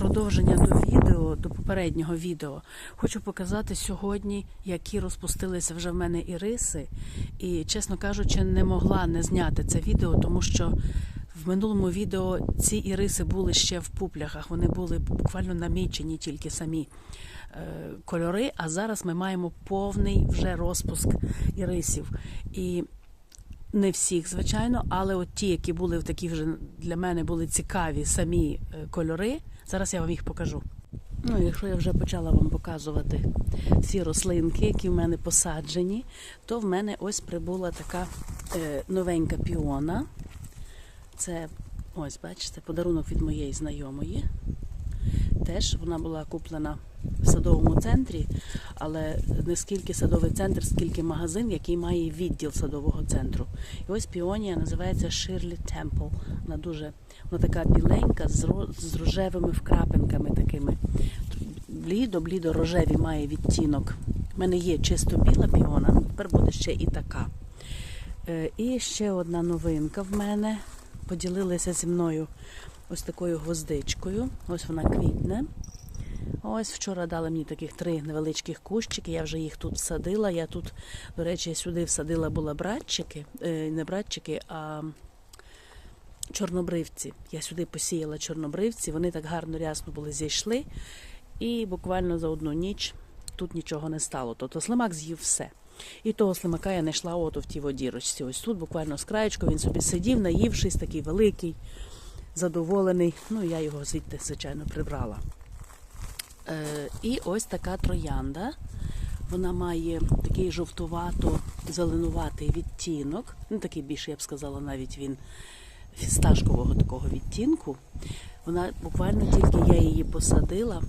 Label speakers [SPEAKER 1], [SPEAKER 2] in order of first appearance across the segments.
[SPEAKER 1] продовження до відео, до попереднього відео, хочу показати сьогодні, які розпустилися вже в мене іриси. І, чесно кажучи, не могла не зняти це відео, тому що в минулому відео ці іриси були ще в пуплях, вони були буквально намічені тільки самі е, кольори. А зараз ми маємо повний вже розпуск ірисів. І не всіх, звичайно, але от ті, які були в такі вже для мене були цікаві самі е, кольори. Зараз я вам їх покажу. Ну, якщо я вже почала вам показувати всі рослинки, які в мене посаджені, то в мене ось прибула така е, новенька піона. Це ось, бачите, подарунок від моєї знайомої. Теж вона була куплена в садовому центрі, але не скільки садовий центр, скільки магазин, який має відділ садового центру. І ось піонія називається Shirley Temple. Вона дуже вона така біленька з, ро- з рожевими вкрапинками такими. Блідо-блідо рожеві має відтінок. У мене є чисто біла піона, ну, тепер буде ще і така. Е, І ще одна новинка в мене. Поділилися зі мною ось такою гвоздичкою. Ось вона квітне. Ось вчора дали мені таких три невеличких кущики. Я вже їх тут всадила. Я тут, до речі, сюди всадила була братчики, е, не братчики, а чорнобривці. Я сюди посіяла чорнобривці, вони так гарно рясно були зійшли, і буквально за одну ніч тут нічого не стало. Тобто слимак з'їв все. І того слимака я знайшла ото в тій водірочці. Ось тут буквально з краєчку він собі сидів, наївшись, такий великий, задоволений. Ну, я його звідти, звичайно, прибрала. Е, і ось така троянда. Вона має такий жовтувато-зеленуватий відтінок. Ну, такий більше, я б сказала, навіть він фісташкового такого відтінку. Вона буквально тільки я її посадила.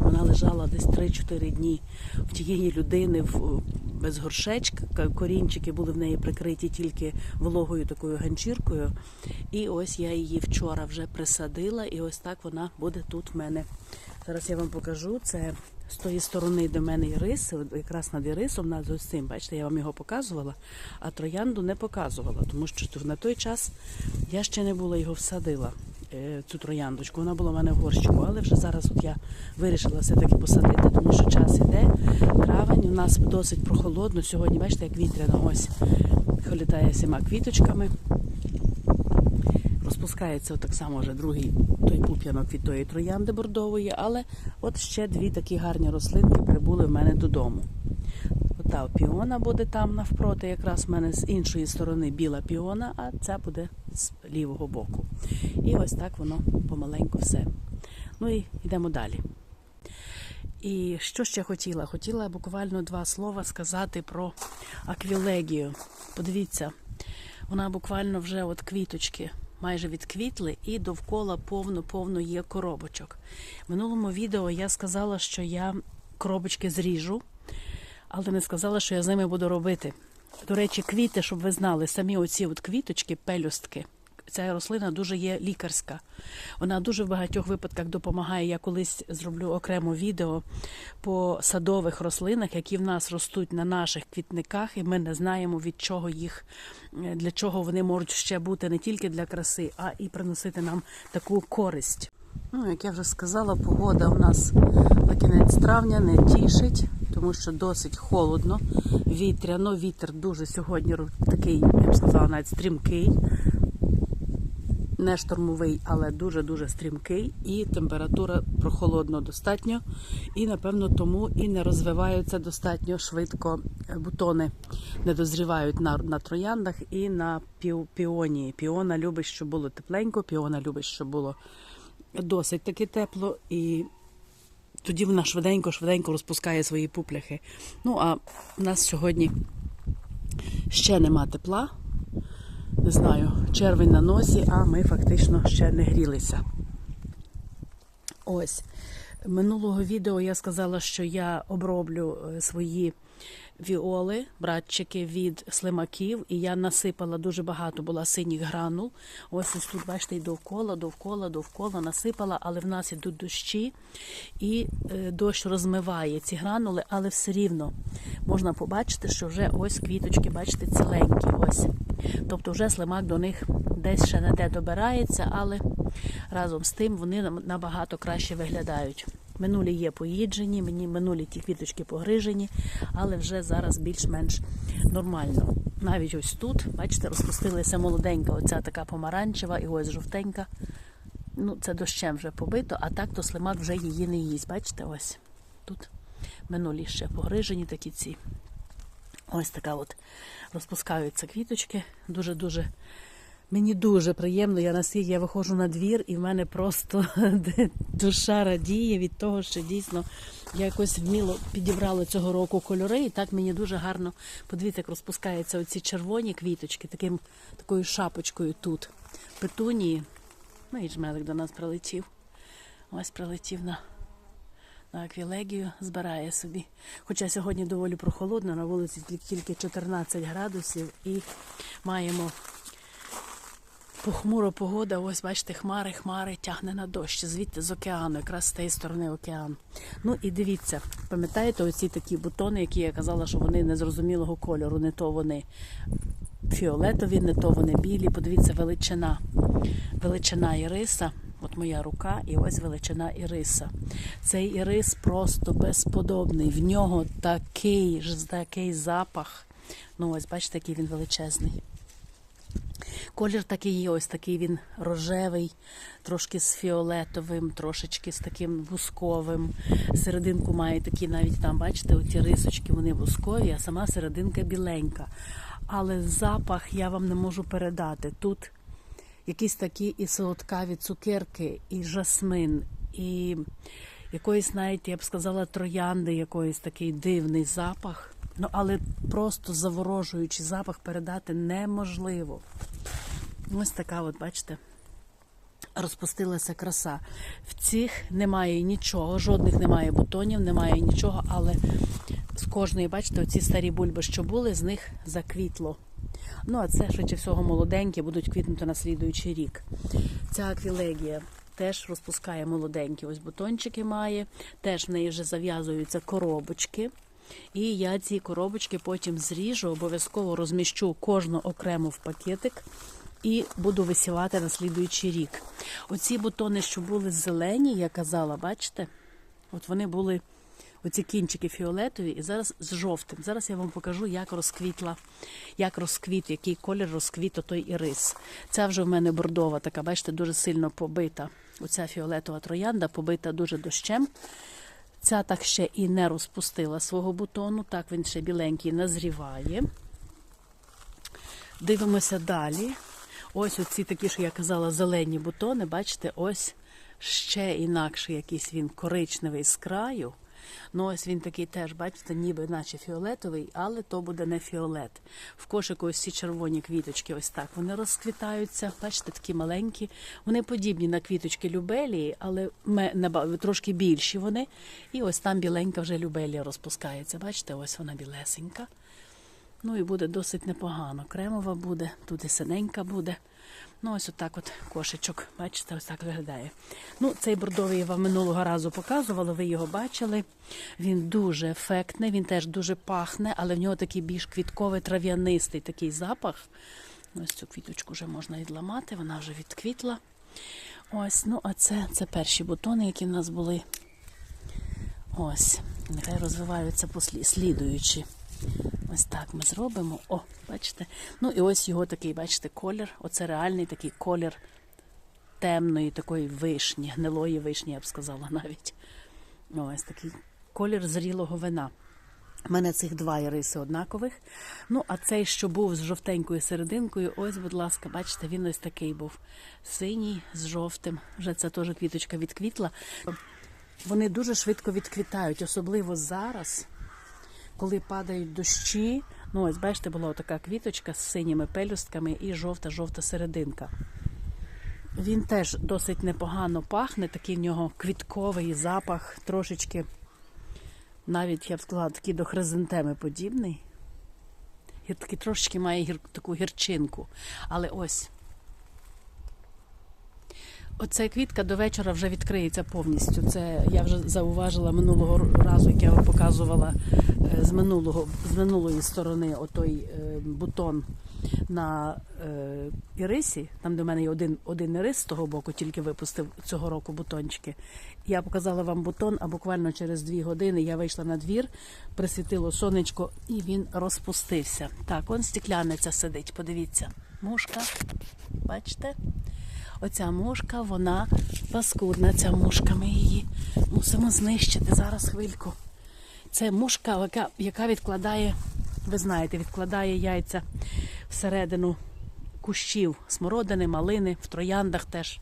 [SPEAKER 1] Вона лежала десь 3-4 дні в тієї людини в, без горшечка. Корінчики були в неї прикриті тільки вологою такою ганчіркою. І ось я її вчора вже присадила, і ось так вона буде тут в мене. Зараз я вам покажу. Це з тої сторони до мене ірис, от якраз над ірисом, над цим, бачите, я вам його показувала, а троянду не показувала, тому що на той час я ще не була його всадила, е, цю трояндочку. Вона була в мене в горщику, але вже зараз от я вирішила все-таки посадити, тому що час іде. Травень у нас досить прохолодно. Сьогодні, бачите, як вітряно ось літає всіма квіточками. Розпускається так само вже другий той пуп'янок від тої троянди бордової, але от ще дві такі гарні рослинки прибули в мене додому. Ота піона буде там навпроти, якраз в мене з іншої сторони біла піона, а ця буде з лівого боку. І ось так воно помаленьку все. Ну і йдемо далі. І що ще хотіла? Хотіла буквально два слова сказати про аквілегію. Подивіться, вона буквально вже от квіточки майже відквітли, і довкола повно-повно є коробочок. В минулому відео я сказала, що я коробочки зріжу, але не сказала, що я з ними буду робити. До речі, квіти, щоб ви знали, самі оці от квіточки, пелюстки. Ця рослина дуже є лікарська. Вона дуже в багатьох випадках допомагає. Я колись зроблю окремо відео по садових рослинах, які в нас ростуть на наших квітниках, і ми не знаємо від чого їх, е, для чого вони можуть ще бути не тільки для краси, а і приносити нам таку користь. Ну, як я вже сказала, погода у нас на кінець травня не тішить, тому що досить холодно, вітряно. Вітер дуже сьогодні такий, я б сказала, навіть стрімкий не штормовий, але дуже-дуже стрімкий, і температура прохолодно достатньо. І, напевно, тому і не розвиваються достатньо швидко бутони, не дозрівають на, на трояндах і на піо, піонії. Піона любить, щоб було тепленько, піона любить, щоб було досить таки тепло. І тоді вона швиденько-швиденько розпускає свої пупляхи. Ну, а в нас сьогодні ще нема тепла не знаю, червень на носі, а ми фактично ще не грілися. Ось. Минулого відео я сказала, що я оброблю е, свої віоли, братчики від слимаків, і я насипала дуже багато була синіх гранул. Ось ось тут, бачите, і довкола, довкола, довкола насипала, але в нас ідуть дощі, і е, дощ розмиває ці гранули, але все рівно можна побачити, що вже ось квіточки, бачите, ціленькі. ось. Тобто вже слимак до них десь ще не де добирається, але разом з тим вони набагато краще виглядають. Минулі є поїджені, мені минулі ті квіточки погрижені, але вже зараз більш-менш нормально. Навіть ось тут, бачите, розпустилася молоденька, оця така помаранчева і ось жовтенька. Ну, це дощем вже побито, а так то слимак вже її не їсть. Бачите, ось тут минулі ще погрижені такі ці. Ось така от розпускаються квіточки. Дуже-дуже. Мені дуже приємно. Я наскільки я виходжу на двір, і в мене просто душа радіє від того, що дійсно я якось вміло підібрала цього року кольори, і так мені дуже гарно подивіться, як розпускаються оці червоні квіточки, таким такою шапочкою тут. Петунії. Ну і жмелик до нас прилетів. Ось прилетів на на аквілегію збирає собі. Хоча сьогодні доволі прохолодно, на вулиці тільки 14 градусів і маємо похмура погода. Ось бачите, хмари, хмари тягне на дощ. Звідти з океану, якраз з тієї сторони океану. Ну і дивіться, пам'ятаєте, оці такі бутони, які я казала, що вони незрозумілого кольору, не то вони фіолетові, не то вони білі. Подивіться, величина. Величина іриса. От моя рука, і ось величина іриса. Цей ірис просто безподобний. В нього такий ж такий запах. Ну, ось бачите, який він величезний. Колір такий є, ось такий він рожевий, трошки з фіолетовим, трошечки з таким бусковим. Серединку має такі навіть там, бачите, оті рисочки, вони бускові, а сама серединка біленька. Але запах я вам не можу передати. Тут якісь такі і солодкаві цукерки, і жасмин, і якоїсь навіть, я б сказала, троянди, якоїсь такий дивний запах. Ну, але просто заворожуючий запах передати неможливо. Ось така, от, бачите, розпустилася краса. В цих немає нічого, жодних немає бутонів, немає нічого, але з кожної, бачите, оці старі бульби, що були, з них заквітло. Ну, а це швидше всього молоденькі, будуть квітнути на слідуючий рік. Ця аквілегія теж розпускає молоденькі. Ось бутончики має, теж в неї вже зав'язуються коробочки. І я ці коробочки потім зріжу, обов'язково розміщу кожну окремо в пакетик і буду висівати на слідуючий рік. Оці бутони, що були зелені, я казала, бачите? От вони були оці кінчики фіолетові і зараз з жовтим. Зараз я вам покажу, як розквітла, як розквіт, який колір розквіт той ірис. Ця вже в мене бордова, така, бачите, дуже сильно побита. Оця фіолетова троянда побита дуже дощем. Ця так ще і не розпустила свого бутону, так він ще біленький назріває. Дивимося далі. Ось оці такі, що я казала, зелені бутони, бачите, ось ще інакше якийсь він коричневий з краю. Ну, ось він такий теж, бачите, ніби наче фіолетовий, але то буде не фіолет. В кошику ось ці червоні квіточки, ось так вони розквітаються. Бачите, такі маленькі. Вони подібні на квіточки любелії, але трошки більші вони. І ось там біленька вже любелія розпускається. Бачите, ось вона білесенька. Ну і буде досить непогано. Кремова буде, тут і синенька буде. Ну, ось отак от кошечок. Бачите, ось так виглядає. Ну, цей бордовий я вам минулого разу показувала, ви його бачили. Він дуже ефектний, він теж дуже пахне, але в нього такий більш квітковий, трав'янистий такий запах. Ось цю квіточку вже можна відламати, вона вже відквітла. Ось, ну, а це, це перші бутони, які в нас були. Ось, нехай розвиваються послі- слідуючі. Ось так ми зробимо. О, бачите? Ну і ось його такий, бачите, колір. Оце реальний такий колір темної такої вишні, гнилої вишні, я б сказала навіть. Ось такий колір зрілого вина. У мене цих два іриси однакових. Ну, а цей, що був з жовтенькою серединкою, ось, будь ласка, бачите, він ось такий був. Синій з жовтим. Вже це теж квіточка відквітла. Вони дуже швидко відквітають, особливо зараз коли падають дощі, ну ось бачите, була така квіточка з синіми пелюстками і жовта-жовта серединка. Він теж досить непогано пахне, такий в нього квітковий запах, трошечки, навіть я б сказала, такий до хризантеми подібний. Гір, такий трошечки має гір, таку гірчинку. Але ось. Оця квітка до вечора вже відкриється повністю. Це я вже зауважила минулого разу, як я вам показувала з минулого з минулої сторони отой е, бутон на е, ірисі, там де в мене є один, один ірис з того боку, тільки випустив цього року бутончики. Я показала вам бутон, а буквально через дві години я вийшла на двір, присвітило сонечко, і він розпустився. Так, он стекляниця сидить. Подивіться, мушка. Бачите? Оця мушка, вона паскудна, ця мушка. Ми її мусимо знищити зараз хвильку. Це мушка, яка, відкладає, ви знаєте, відкладає яйця всередину кущів смородини, малини, в трояндах теж.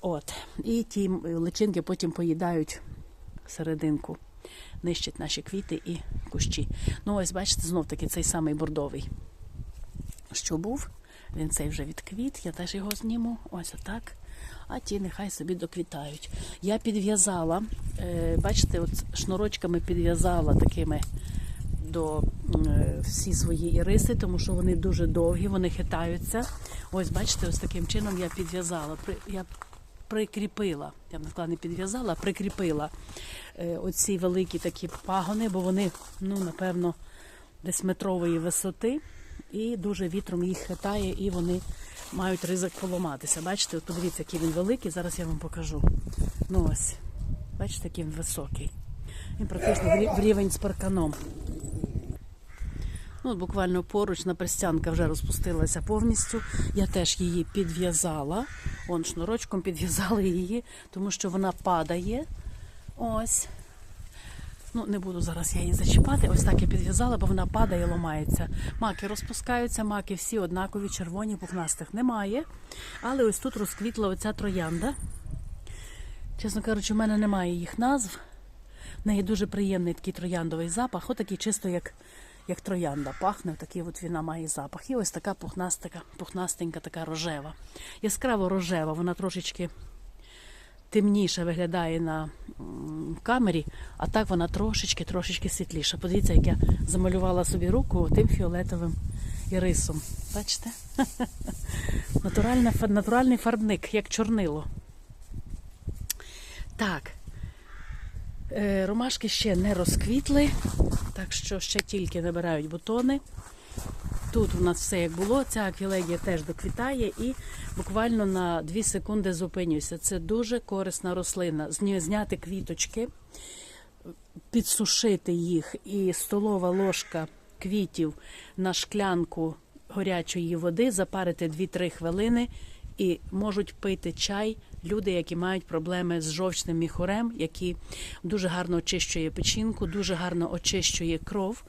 [SPEAKER 1] От. І ті личинки потім поїдають серединку, нищать наші квіти і кущі. Ну, ось бачите, знов таки цей самий бордовий, що був. Він цей вже відквіт, я теж його зніму. Ось отак. А ті нехай собі доквітають. Я підв'язала, е, бачите, от шнурочками підв'язала такими до е, всі свої іриси, тому що вони дуже довгі, вони хитаються. Ось, бачите, ось таким чином я підв'язала. Я прикріпила, я б не підв'язала, а прикріпила е, оці великі такі пагони, бо вони, ну, напевно, десь метрової висоти, і дуже вітром їх хитає, і вони мають ризик поламатися. Бачите, от подивіться, який він великий, зараз я вам покажу. Ну ось, бачите, який він високий. Він практично в рівень з парканом. Ну, от буквально поруч напрестянка вже розпустилася повністю. Я теж її підв'язала. Он шнурочком підв'язала її, тому що вона падає. Ось. Ну, не буду зараз я її зачіпати. Ось так я підв'язала, бо вона падає, ламається. Маки розпускаються, маки всі однакові, червоні, пухнастих немає. Але ось тут розквітла оця троянда. Чесно кажучи, у мене немає їх назв. В неї дуже приємний такий трояндовий запах, отакий чисто як, як троянда пахне, такий от вона має запах. І ось така пухнастика, пухнастенька, така рожева. Яскраво рожева, вона трошечки темніше виглядає на камері, а так вона трошечки, трошечки світліша. Подивіться, як я замалювала собі руку тим фіолетовим ірисом. Бачите? Натуральна, натуральний фарбник, як чорнило. Так. Е, Ромашки ще не розквітли, так що ще тільки набирають бутони. Тут у нас все як було. Ця аквілегія теж доквітає і буквально на 2 секунди зупинюся. Це дуже корисна рослина. З неї зняти квіточки, підсушити їх, і столова ложка квітів на шклянку горячої води, запарити 2-3 хвилини і можуть пити чай люди, які мають проблеми з жовчним міхурем, які дуже гарно очищує печінку, дуже гарно очищує кров.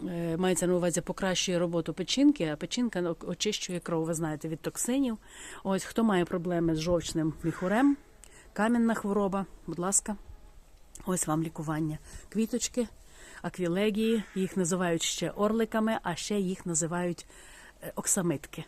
[SPEAKER 1] Е, Мається на увазі покращує роботу печінки, а печінка очищує кров, ви знаєте, від токсинів. Ось хто має проблеми з жовчним міхурем, камінна хвороба, будь ласка, ось вам лікування. Квіточки, аквілегії, їх називають ще орликами, а ще їх називають е, оксамитки.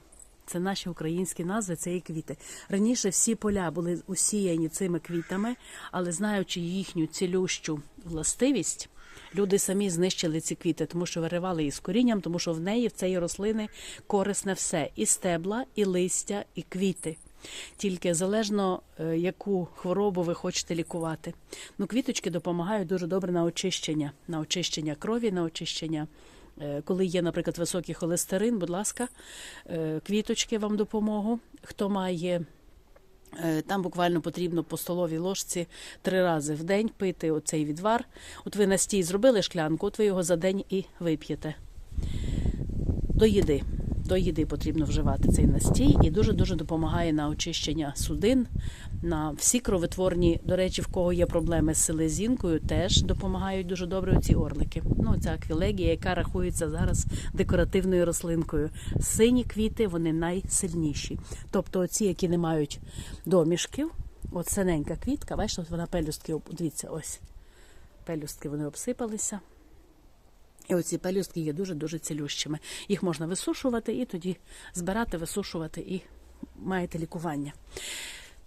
[SPEAKER 1] Це наші українські назви цієї квіти. Раніше всі поля були усіяні цими квітами, але знаючи їхню цілющу властивість, люди самі знищили ці квіти, тому що виривали її з корінням, тому що в неї в цієї рослини корисне все: і стебла, і листя, і квіти. Тільки залежно, е, яку хворобу ви хочете лікувати. Ну, квіточки допомагають дуже добре на очищення, на очищення крові, на очищення. Е, Коли є, наприклад, високий холестерин, будь ласка, е, квіточки вам допомогу. Хто має Там буквально потрібно по столовій ложці три рази в день пити оцей відвар. От ви настій зробили шклянку, от ви його за день і вип'єте. До їди. До їди потрібно вживати цей настій і дуже-дуже допомагає на очищення судин, на всі кровотворні, до речі, в кого є проблеми з селезінкою, теж допомагають дуже добре ці орлики. Ну, ця аквілегія, яка рахується зараз декоративною рослинкою. Сині квіти вони найсильніші. Тобто, оці, які не мають домішків, от синенька квітка, бачите, вона пелюстки, дивіться, ось пелюстки вони обсипалися. І оці пелюстки є дуже-дуже цілющими. Їх можна висушувати і тоді збирати, висушувати і маєте лікування.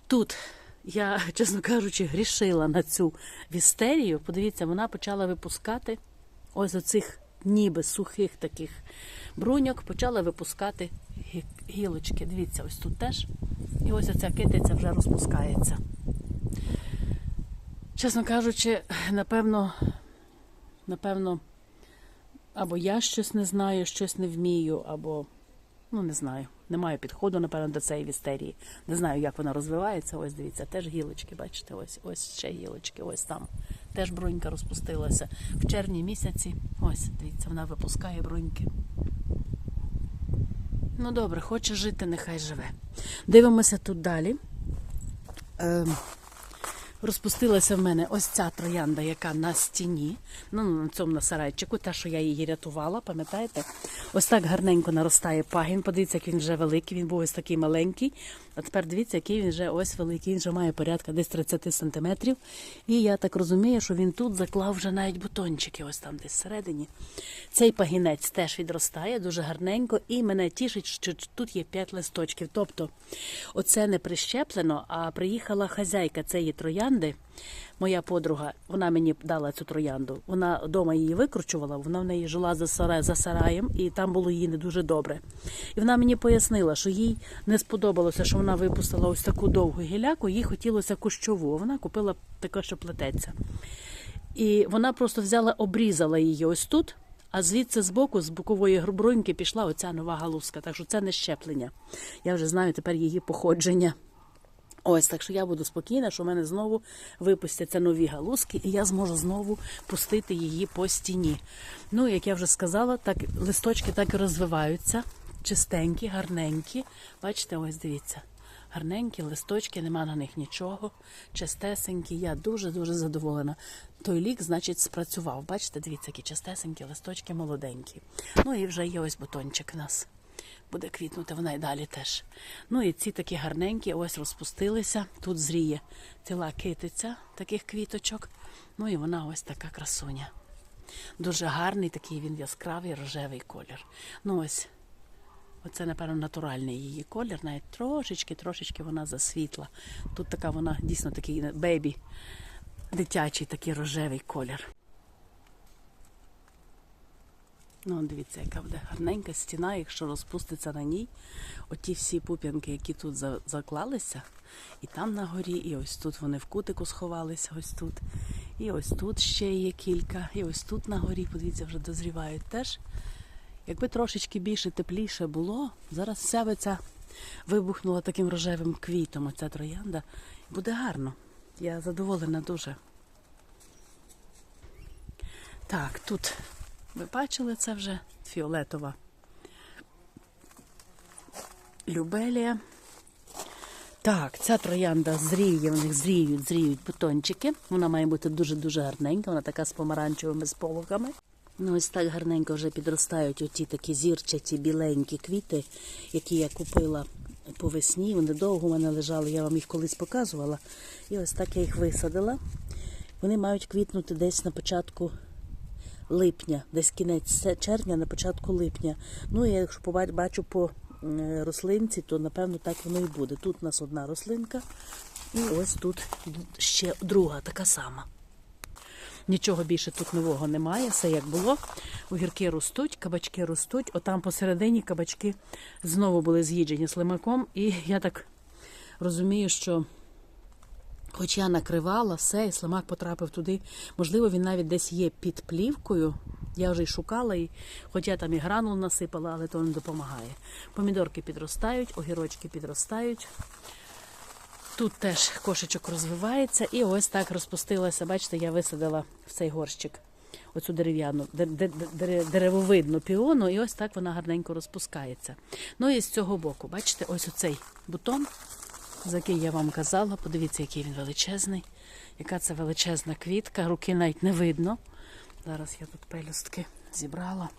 [SPEAKER 1] Тут я, чесно кажучи, грішила на цю вістерію. Подивіться, вона почала випускати ось оцих ніби сухих таких бруньок почала випускати гілочки. Дивіться, ось тут теж. І ось оця китиця вже розпускається. Чесно кажучи, напевно, напевно, або я щось не знаю, щось не вмію, або ну не знаю. Не маю підходу, напевно, до цієї вістерії. Не знаю, як вона розвивається. Ось дивіться, теж гілочки, бачите, ось ось ще гілочки, ось там. Теж брунька розпустилася. В червні місяці, ось, дивіться, вона випускає бруньки. Ну добре, хоче жити, нехай живе. Дивимося тут далі. Ем, розпустилася в мене ось ця троянда, яка на стіні, ну на цьому на сарайчику, та, що я її рятувала, пам'ятаєте? Ось так гарненько наростає пагін. Подивіться, як він вже великий, він був ось такий маленький. А тепер дивіться, який він вже ось великий. Він вже має порядка десь 30 сантиметрів. І я так розумію, що він тут заклав вже навіть бутончики, ось там десь всередині. Цей пагінець теж відростає дуже гарненько, і мене тішить, що тут є 5 листочків. Тобто, оце не прищеплено, а приїхала хазяйка цієї троянди. Моя подруга, вона мені дала цю троянду. Вона вдома її викручувала, вона в неї жила за сарай, за сараєм, і там було їй не дуже добре. І вона мені пояснила, що їй не сподобалося, що вона випустила ось таку довгу гіляку, їй хотілося кущову. Вона купила таке, що плететься. І вона просто взяла, обрізала її ось тут, а звідси збоку, з бокової грубруньки, пішла оця нова галузка. Так що це не щеплення. Я вже знаю тепер її походження. Ось так що я буду спокійна, що в мене знову випустяться нові галузки, і я зможу знову пустити її по стіні. Ну, як я вже сказала, так листочки так і розвиваються. Чистенькі, гарненькі. Бачите, ось дивіться. Гарненькі листочки, нема на них нічого. Чистесенькі. Я дуже-дуже задоволена. Той лік, значить, спрацював. Бачите, дивіться, які чистесенькі листочки молоденькі. Ну і вже є ось бутончик у нас буде квітнути вона і далі теж. Ну і ці такі гарненькі ось розпустилися. Тут зріє ціла китиця таких квіточок. Ну і вона ось така красуня. Дуже гарний, такий він яскравий рожевий колір. Ну ось, оце, напевно, натуральний її колір, навіть трошечки, трошечки вона засвітла. Тут така вона дійсно такий бейбі, дитячий такий рожевий колір. Ну, дивіться, яка буде гарненька стіна, якщо розпуститься на ній оті всі пуп'янки, які тут заклалися, і там на горі, і ось тут вони в кутику сховалися, ось тут. І ось тут ще є кілька, і ось тут на горі, подивіться, вже дозрівають теж. Якби трошечки більше тепліше було, зараз вся би ця вибухнула таким рожевим квітом, оця троянда. Буде гарно. Я задоволена дуже. Так, тут ви бачили це вже фіолетова любелія. Так, ця троянда зріє, в них зріють, зріють бутончики. Вона має бути дуже-дуже гарненька, вона така з помаранчевими сполохами. Ну, ось так гарненько вже підростають оті такі зірчаті біленькі квіти, які я купила по весні. Вони довго у мене лежали, я вам їх колись показувала. І ось так я їх висадила. Вони мають квітнути десь на початку липня, десь кінець червня, на початку липня. Ну, я якщо бачу по рослинці, то напевно так воно і буде. Тут у нас одна рослинка, і ось тут ще друга, така сама. Нічого більше тут нового немає, все як було. Огірки ростуть, кабачки ростуть. Отам посередині кабачки знову були з'їджені слимаком. І я так розумію, що Хоч я накривала все, і слимак потрапив туди. Можливо, він навіть десь є під плівкою. Я вже й шукала, і хоч я там і гранул насипала, але то не допомагає. Помідорки підростають, огірочки підростають. Тут теж кошечок розвивається, і ось так розпустилася. Бачите, я висадила в цей горщик оцю дерев'яну, де- де- де- деревовидну піону, і ось так вона гарненько розпускається. Ну і з цього боку, бачите, ось оцей бутон за я вам казала. Подивіться, який він величезний. Яка це величезна квітка, руки навіть не видно. Зараз я тут пелюстки зібрала.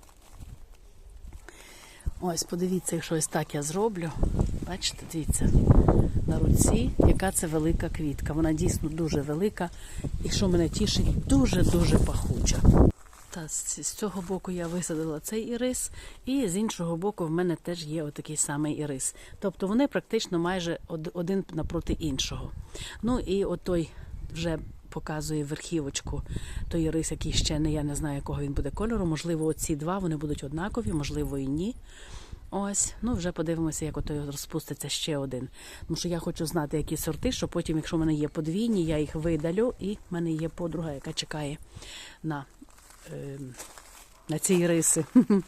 [SPEAKER 1] Ось, подивіться, якщо ось так я зроблю. Бачите, дивіться, на руці, яка це велика квітка. Вона дійсно дуже велика. І що мене тішить, дуже-дуже пахуча. Та з цього боку я висадила цей ірис, і з іншого боку в мене теж є отакий самий ірис. Тобто вони практично майже один напроти іншого. Ну і отой вже показує верхівочку той рис, який ще не я не знаю, якого він буде кольору. Можливо, оці два вони будуть однакові, можливо, і ні. Ось, ну вже подивимося, як ото розпуститься ще один. Тому що я хочу знати, які сорти, що потім, якщо в мене є подвійні, я їх видалю, і в мене є подруга, яка чекає на, на ці риси.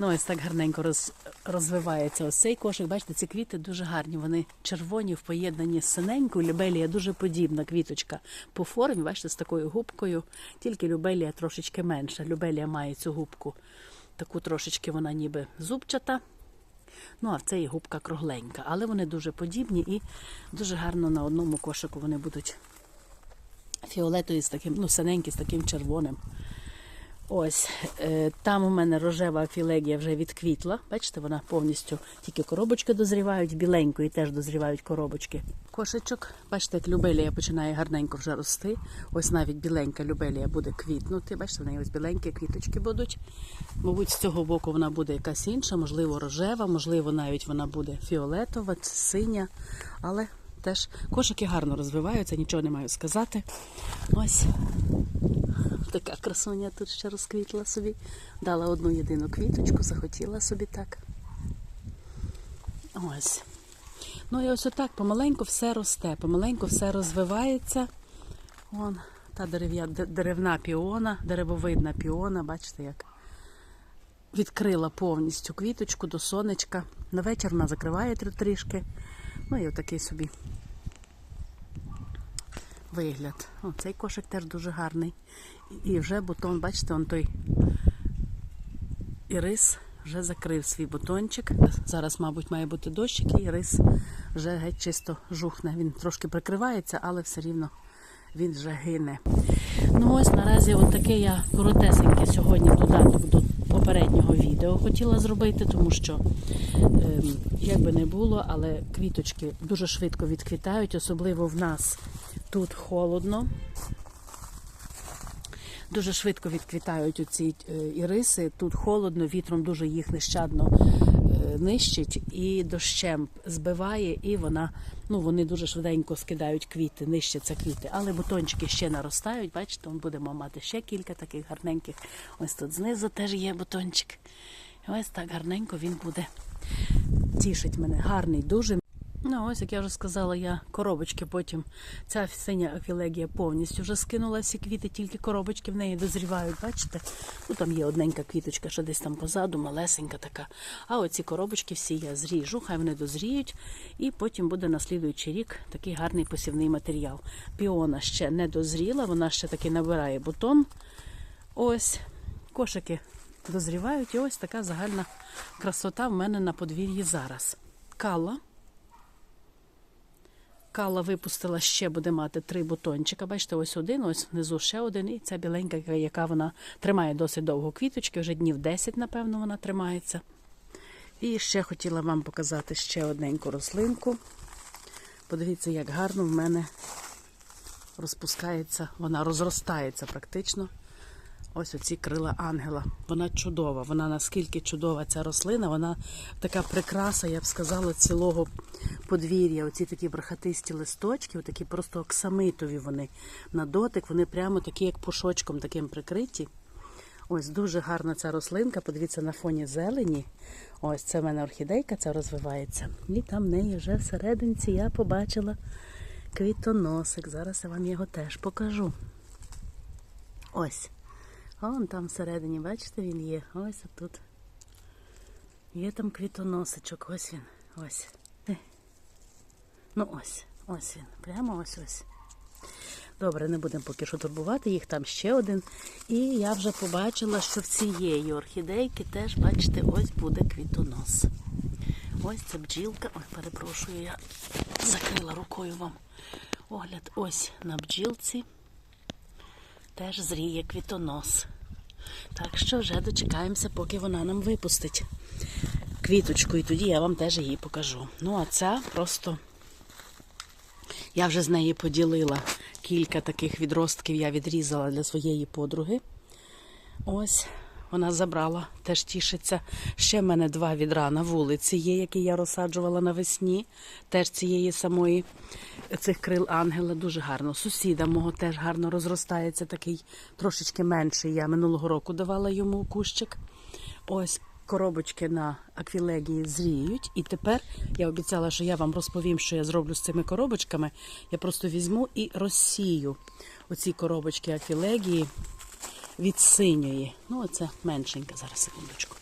[SPEAKER 1] Ну, ось так гарненько роз, розвивається ось цей кошик. Бачите, ці квіти дуже гарні. Вони червоні в поєднанні з синенькою. Любелія дуже подібна квіточка по формі. Бачите, з такою губкою. Тільки любелія трошечки менша. Любелія має цю губку. Таку трошечки вона ніби зубчата. Ну, а в цей губка кругленька. Але вони дуже подібні і дуже гарно на одному кошику вони будуть фіолетові з таким, ну, синенькі з таким червоним. Ось е, там у мене рожева філегія вже відквітла. Бачите, вона повністю тільки коробочки дозрівають, біленької теж дозрівають коробочки. Кошечок, бачите, як любелія починає гарненько вже рости. Ось навіть біленька любелія буде квітнути. Бачите, в неї ось біленькі квіточки будуть. Мабуть, з цього боку вона буде якась інша, можливо, рожева, можливо, навіть вона буде фіолетова, синя. Але теж кошики гарно розвиваються, нічого не маю сказати. Ось така красуня тут ще розквітла собі. Дала одну єдину квіточку, захотіла собі так. Ось. Ну і ось отак помаленьку все росте, помаленьку все розвивається. Вон та дерев'я, деревна піона, деревовидна піона, бачите, як відкрила повністю квіточку до сонечка. На вечір вона закриває трішки. Ну і отакий собі вигляд. О, цей кошик теж дуже гарний. І вже бутон, бачите, он той ірис вже закрив свій бутончик. Зараз, мабуть, має бути дощик, і ірис вже геть чисто жухне. Він трошки прикривається, але все рівно він вже гине. Ну ось наразі от таке я коротесеньке сьогодні додаток до попереднього відео хотіла зробити, тому що ем, як би не було, але квіточки дуже швидко відквітають, особливо в нас тут холодно. Дуже швидко відквітають оці е, іриси. Тут холодно, вітром дуже їх нещадно нищить і дощем збиває, і вона, ну вони дуже швиденько скидають квіти, нищаться квіти. Але бутончики ще наростають. Бачите, ми будемо мати ще кілька таких гарненьких. Ось тут знизу теж є бутончик. Ось так гарненько він буде. Тішить мене. Гарний, дуже. Ну, ось, як я вже сказала, я коробочки потім. Ця синя афілегія повністю вже скинула всі квіти, тільки коробочки в неї дозрівають, бачите? Ну там є одненька квіточка, що десь там позаду, малесенька така. А оці коробочки всі я зріжу, хай вони дозріють, і потім буде на слідуючий рік такий гарний посівний матеріал. Піона ще не дозріла, вона ще таки набирає бутон. Ось кошики дозрівають, і ось така загальна красота в мене на подвір'ї зараз. Кала. Кала випустила ще буде мати три бутончика. Бачите, ось один, ось внизу ще один. І ця біленька, яка вона тримає досить довго квіточки, вже днів 10, напевно, вона тримається. І ще хотіла вам показати ще одненьку рослинку. Подивіться, як гарно в мене розпускається, вона розростається практично. Ось оці крила ангела. Вона чудова. Вона наскільки чудова ця рослина, вона така прикраса, я б сказала, цілого подвір'я. Оці такі бархатисті листочки, такі просто оксамитові вони на дотик. Вони прямо такі, як пушочком таким прикриті. Ось дуже гарна ця рослинка. Подивіться на фоні зелені. Ось це в мене орхідейка, ця розвивається. І там в неї вже всерединці я побачила квітоносик. Зараз я вам його теж покажу. Ось. А вон там всередині, бачите, він є. Ось тут. Є там квітоносичок, ось він. Ось. Е. Ну ось, ось він. Прямо ось ось. Добре, не будемо поки що турбувати, їх там ще один. І я вже побачила, що в цієї орхідейки теж, бачите, ось буде квітонос. Ось ця бджілка. Ой, перепрошую, я закрила рукою вам огляд. Ось на бджілці теж зріє квітонос. Так що вже дочекаємося, поки вона нам випустить квіточку, і тоді я вам теж її покажу. Ну, а ця просто я вже з неї поділила кілька таких відростків, я відрізала для своєї подруги. Ось Вона забрала, теж тішиться. Ще в мене два відра на вулиці є, які я розсаджувала навесні. Теж цієї самої цих крил ангела дуже гарно. Сусіда мого теж гарно розростається, такий трошечки менший. Я минулого року давала йому кущик. Ось коробочки на аквілегії зріють. І тепер я обіцяла, що я вам розповім, що я зроблю з цими коробочками. Я просто візьму і розсію оці коробочки аквілегії від синьої. Ну, оце меншенька, зараз секундочку.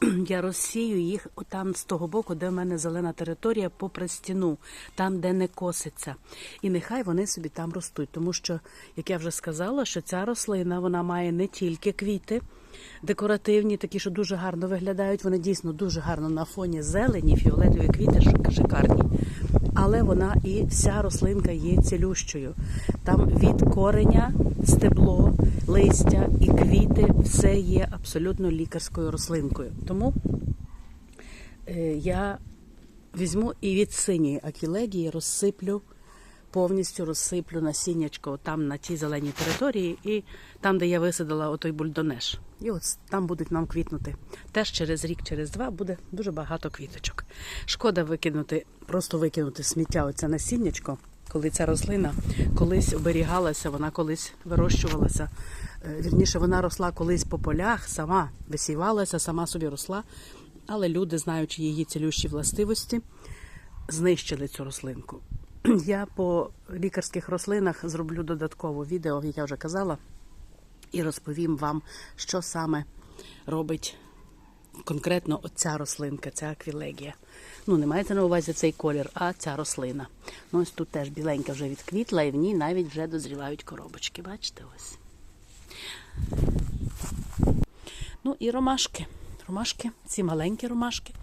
[SPEAKER 1] Я розсію їх отам з того боку, де в мене зелена територія, попри стіну, там, де не коситься. І нехай вони собі там ростуть. Тому що, як я вже сказала, що ця рослина вона має не тільки квіти декоративні, такі, що дуже гарно виглядають. Вони дійсно дуже гарно на фоні зелені, фіолетові квіти шик- шикарні. Але вона і вся рослинка є цілющою. Там від кореня, стебло, листя і квіти все є абсолютно лікарською рослинкою. Тому е, я візьму і від синьої акілегії розсиплю, повністю розсиплю насіннячко там на тій зеленій території, і там, де я висадила отой бульдонеш. І от там будуть нам квітнути. Теж через рік, через два буде дуже багато квіточок. Шкода викинути, просто викинути сміття оце насіннячко, коли ця рослина колись оберігалася, вона колись вирощувалася. Е, Вірніше, вона росла колись по полях, сама висівалася, сама собі росла. Але люди, знаючи її цілющі властивості, знищили цю рослинку. Я по лікарських рослинах зроблю додаткове відео, як я вже казала, і розповім вам, що саме робить конкретно оця рослинка, ця аквілегія. Ну, не маєте на увазі цей колір, а ця рослина. Ну, ось тут теж біленька вже відквітла, і в ній навіть вже дозрівають коробочки. Бачите ось. Ну і ромашки. Ромашки, ці маленькі ромашки,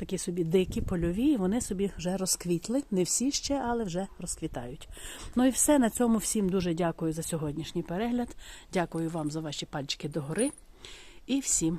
[SPEAKER 1] такі собі дикі, польові, і вони собі вже розквітли. Не всі ще, але вже розквітають. Ну і все. На цьому всім дуже дякую за сьогоднішній перегляд. Дякую вам за ваші пальчики догори. І всім